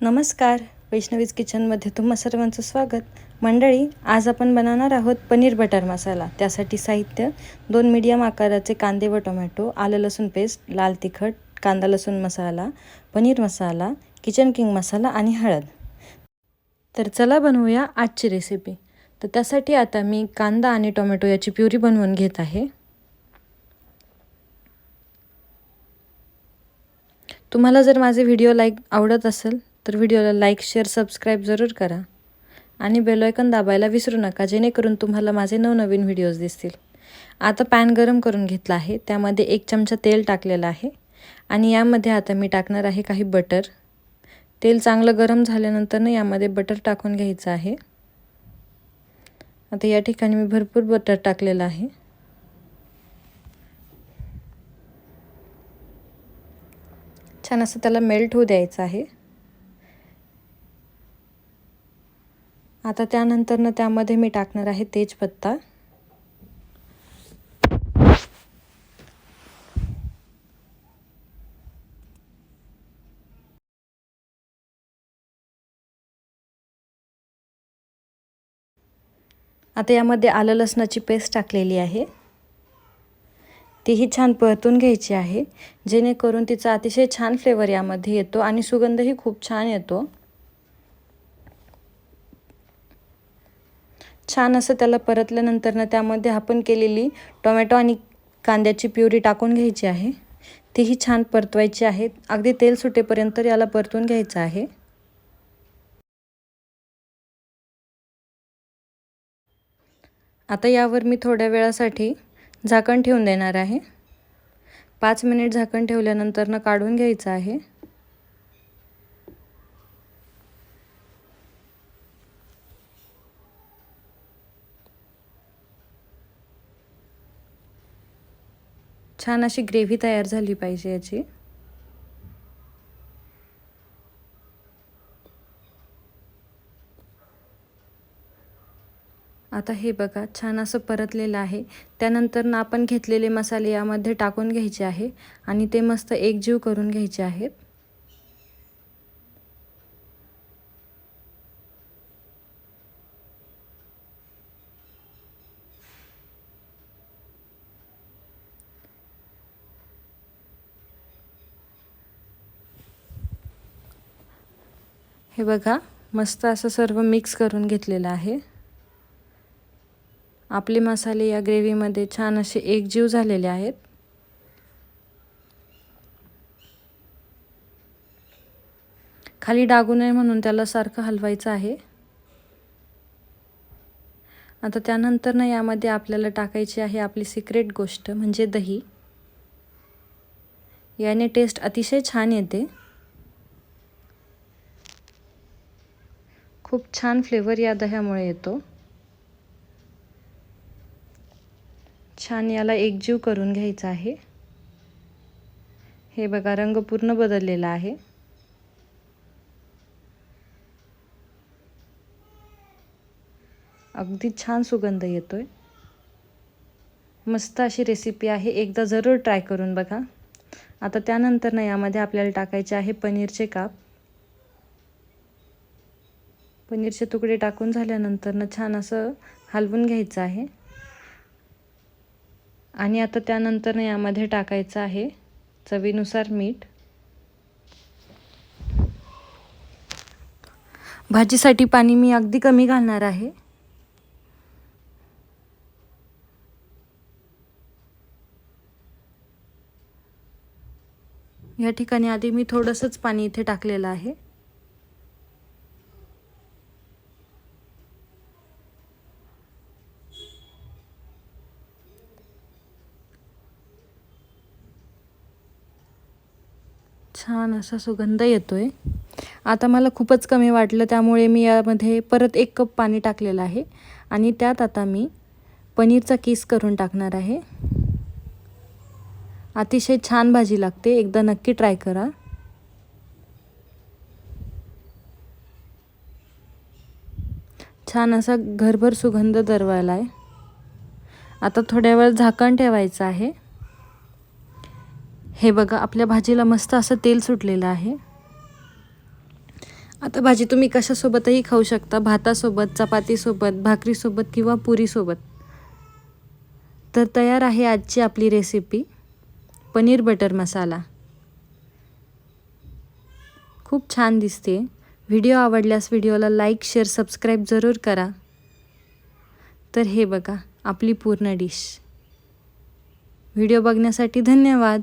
नमस्कार. वैष्णवीज किचनमध्ये तुम्हा सर्वांचं स्वागत. मंडळी आज आपण बनवणार आहोत पनीर बटर मसाला. त्यासाठी साहित्य दोन मीडियम आकाराचे कांदे व टोमॅटो आलं लसूण पेस्ट लाल तिखट कांदा लसूण मसाला पनीर मसाला किचन किंग मसाला आणि हळद. तर चला बनवूया आजची रेसिपी तर त्यासाठी आता मी कांदा आणि टोमॅटो याची प्युरी बनवून घेत आहे. तुम्हाला जर माझे व्हिडिओ लाईक आवडत असेल तर व्हिडिओला लाईक शेअर सबस्क्राईब जरूर करा. आणि बेलॉयकन दाबायला विसरू नका जेणेकरून तुम्हाला माझे नवनवीन व्हिडिओज दिसतील. आता पॅन गरम करून घेतला आहे त्यामध्ये एक चमचा तेल टाकलेलं आहे. आणि यामध्ये आता मी टाकणार आहे काही बटर तेल चांगलं गरम झाल्यानंतर यामध्ये बटर टाकून घ्यायचं आहे. आता या ठिकाणी मी भरपूर बटर टाकलेलं आहे. छान असं त्याला मेल्ट होऊ द्यायचं आहे. आता त्यानंतरनं त्यामध्ये मी टाकणार आहे तेजपत्ता. आता यामध्ये आलं लसणाची पेस्ट टाकलेली आहे. तीही छान परतून घ्यायची आहे. जेणेकरून तिचा अतिशय छान फ्लेवर यामध्ये येतो आणि सुगंधही खूप छान येतो. छान असं त्याला परतल्यानंतर ना त्यामध्ये आपण केलेली टोमॅटो आणि कांद्याची प्युरी टाकून घ्यायची आहे. तीही छान परतवायची आहे. अगदी तेल सुटेपर्यंत याला परतून घ्यायचं आहे. आता यावर मी थोड्या वेळासाठी झाकण ठेवून देणार आहे. पाच मिनिट झाकण ठेवल्यानंतर काढून घ्यायचं आहे. छान अशी ग्रेव्ही तयार झाली पाहिजे याची. आता हे बघा छान असं परतलेलं आहे. त्यानंतर ना आपण घेतलेले मसाले यामध्ये टाकून घ्यायचे आहे आणि ते मस्त एकजीव करून घ्यायचे आहेत. हे बघा मस्त असं सर्व मिक्स करून घेतलेलं आहे. आपले मसाले या ग्रेव्हीमध्ये छान असे एकजीव झालेले आहेत. खाली डागू नये म्हणून त्याला सारखं हलवायचं आहे. आता त्यानंतर ना यामध्ये आपल्याला टाकायची आहे आपली सिक्रेट गोष्ट म्हणजे दही. याने टेस्ट अतिशय छान येते. खूप छान फ्लेवर या दह्यामुळे येतो. छान याला एकजीव करून घ्यायचा आहे. हे बघा रंग पूर्ण बदललेला आहे. अगदी छान सुगंध येतोय. मस्त अशी रेसिपी आहे. एकदा जरूर ट्राय करून बघा. आता त्यानंतर ना यामध्ये आपल्याला टाकायचे आहे पनीरचे काप. पनीरचे तुकडे टाकून झाल्यानंतरनं छान असं हलवून घ्यायचं आहे. आणि आता त्यानंतर यामध्ये टाकायचं आहे चवीनुसार मीठ. भाजीसाठी पाणी मी अगदी कमी घालणार आहे. या ठिकाणी आधी मी थोडंसंच पाणी इथे टाकलेलं आहे. छान असा सुगंध येतो आहे आता मला खूपच कमी वाटलं त्यामुळे मी यामध्ये परत एक कप पाणी टाकलेलं आहे. आणि त्यात आता मी पनीरचा किस करून टाकणार आहे. अतिशय छान भाजी लागते एकदा नक्की ट्राय करा. छान असा घरभर सुगंध दरवायला आहे आता थोड्या वेळ झाकण ठेवायचं आहे. हे बघा आपल्या भाजीला मस्त असं तेल सुटलेलं आहे. आता भाजी तुम्ही कशासोबतही खाऊ शकता. भातासोबत चपातीसोबत भाकरीसोबत किंवा पुरीसोबत. तर तयार आहे आजची आपली रेसिपी पनीर बटर मसाला. खूप छान दिसते. व्हिडिओ आवडल्यास व्हिडिओला लाईक शेअर सबस्क्राईब जरूर करा. तर हे बघा आपली पूर्ण डिश. व्हिडिओ बघण्यासाठी धन्यवाद.